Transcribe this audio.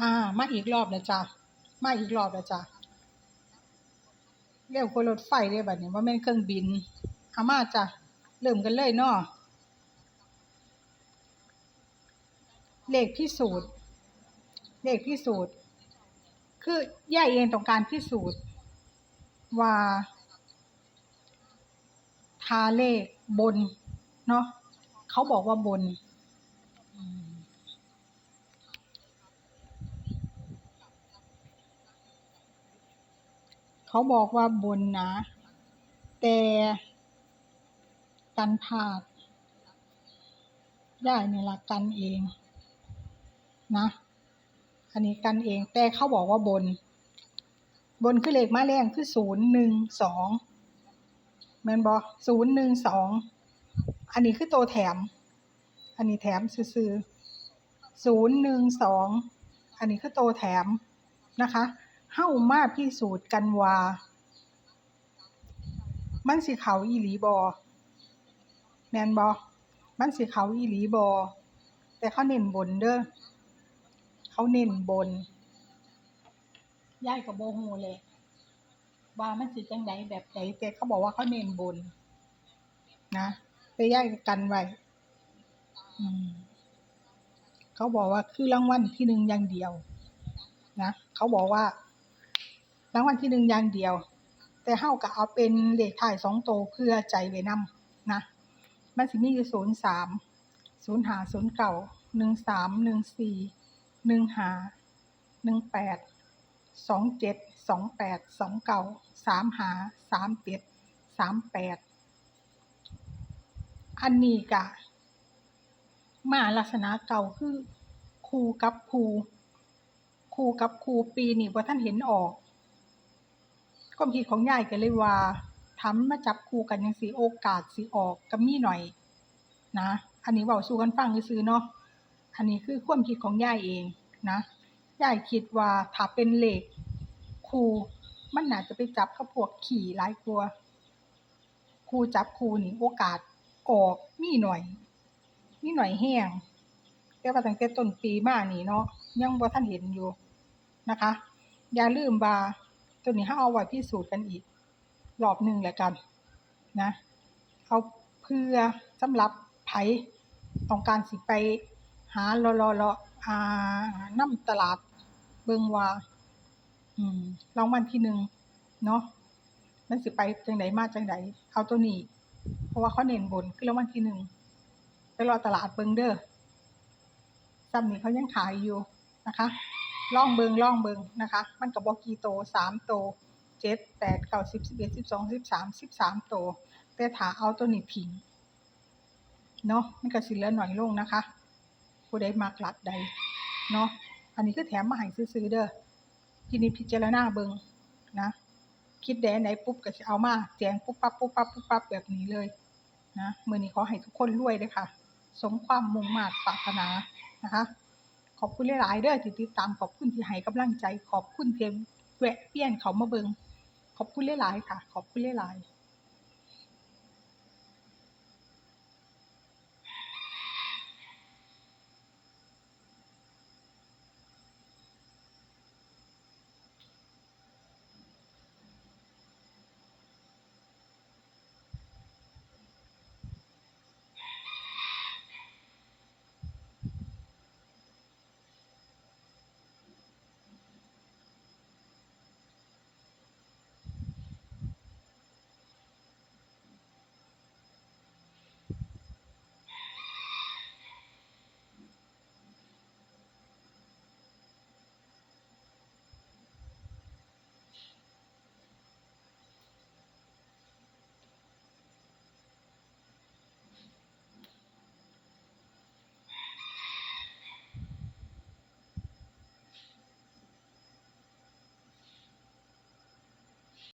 อ่า มาอีกรอบแล้วจ้ะ มาอีกรอบแล้วจ้ะเร็วกว่ารถไฟเด้บัดนี้บ่แม่นเครื่องบินเอามาจ้ะ เริ่มกันเลยเนาะเลขพิสูจน์เลขพิสูจน์ คือย่าเองต้องการพิสูจน์ ว่าถ้าเลขบน เนาะเขาบอกว่าบน เขาบอกว่าบนนะ แต่กันพาดย่านี่ล่ะกันเองนะ อันนี้กันเอง แต่เขาบอกว่าบน บนคือเลขมาแรงคือ012แม่นบ่012อันนี้คือตัวแถม อันนี้แถมซื่อๆ012อันนี้คือตัวแถมนะคะ เฮามาพิสูจน์กันว่า มันสิเขาอีหลีบ่แม่นบ่มันสิเขาอีหลีบ่แต่เขาเน้นบนเด้อเขาเน้นบนยายก็บ่รู้แหละว่ามันสิจังใดแบบใดแต่เขาบอกว่าเขาเน้นบน นะแต่ยายกกันไว้เขาบอกว่าคือรางวัลที่หนึ่งอย่างเดียว นะ เขาบอกว่า รางวัลที่หนึ่งอย่างเดียว แต่เฮาก็เอาเป็นเลขท้ายสองโตเพื่อใจไว้นำนะมันสิมีอยู่ศูนย์สามศูนย์หาศูนย์เก่าหนึ่งสามหนึ่งสี่หนึ่งหาหนึ่งแปดสองเจ็ดสองแปดสองเก่าสามหาสามเจ็ดสามแปดอันนี้กะมาลักษณะเก่าคือครูกับครูครูกับครูปีนี่ว่าท่านเห็นออก ความคิดของยายก็เลยว่าถ้ามาจับคู่กันจั่งซี้โอกาสสิออกก็มีหน้อย นะ อันนี้เว้าสู่กันฟังซื่อเนาะอันนี้คือความคิดของยายเองนะยายคิดว่าถ้าเป็นเหลขคู่มันน่าจะไปจับกับพวกขี้หลายกว่าคู่จับคู่นี่โอกาสออกมีหน้อย มีหน้อยแรงแต่ว่าตั้งแต่ต้นปีมานี่เนาะยังบ่ทันเห็นอยู่นะคะ อย่าลืมว่า ตัวนี้เราเอาไว้พิสูจน์กันอีกรอบหนึ่งแล้วกันนะเอาเพื่อสำหรับไผต้องการสิไปหาลาะๆๆอ่านำตลาดเบิงว่า อืมรางวัลที่หนึ่งเนาะมันสิไปจังใดมาจังใดเอาตัวนี้ เพราะว่าเขาเน้นบนคือรางวัลที่หนึ่งไปเลาะตลาดเบิงเด้อส่ำนี้เขายังขายอยู่นะคะ ล่องเบิงล่องเบิงนะคะ มันก็บ่กี่โต3โต7 8 9 10 11 12 13 13โตแต่ถ้าเอาตัวนี้พิงเนาะมันก็สิเหลือน้อยลงนะคะผู้ใดมักลักใดเนาะอันนี้คือแถมมาให้ซื่อๆเด้อพินิจพิจารณาเบิงนะ คิดได้อันปุ๊บก็สิเอามาแจงปุ๊บปั๊บปุ๊บปั๊บปุ๊บปั๊บแบบนี้เลยนะมื้อนี้ขอให้ทุกคนรวยเด้อค่ะ สมความมุ่งมา่ปรารถนานะคะ ขอบคุณหลายๆเด้อที่ติดตามขอบคุณที่ให้กำลังใจ ขอบคุณที่แวะเวียนเขามาเบิงขอบคุณหลายๆค่ะ ขอบคุณหลายๆ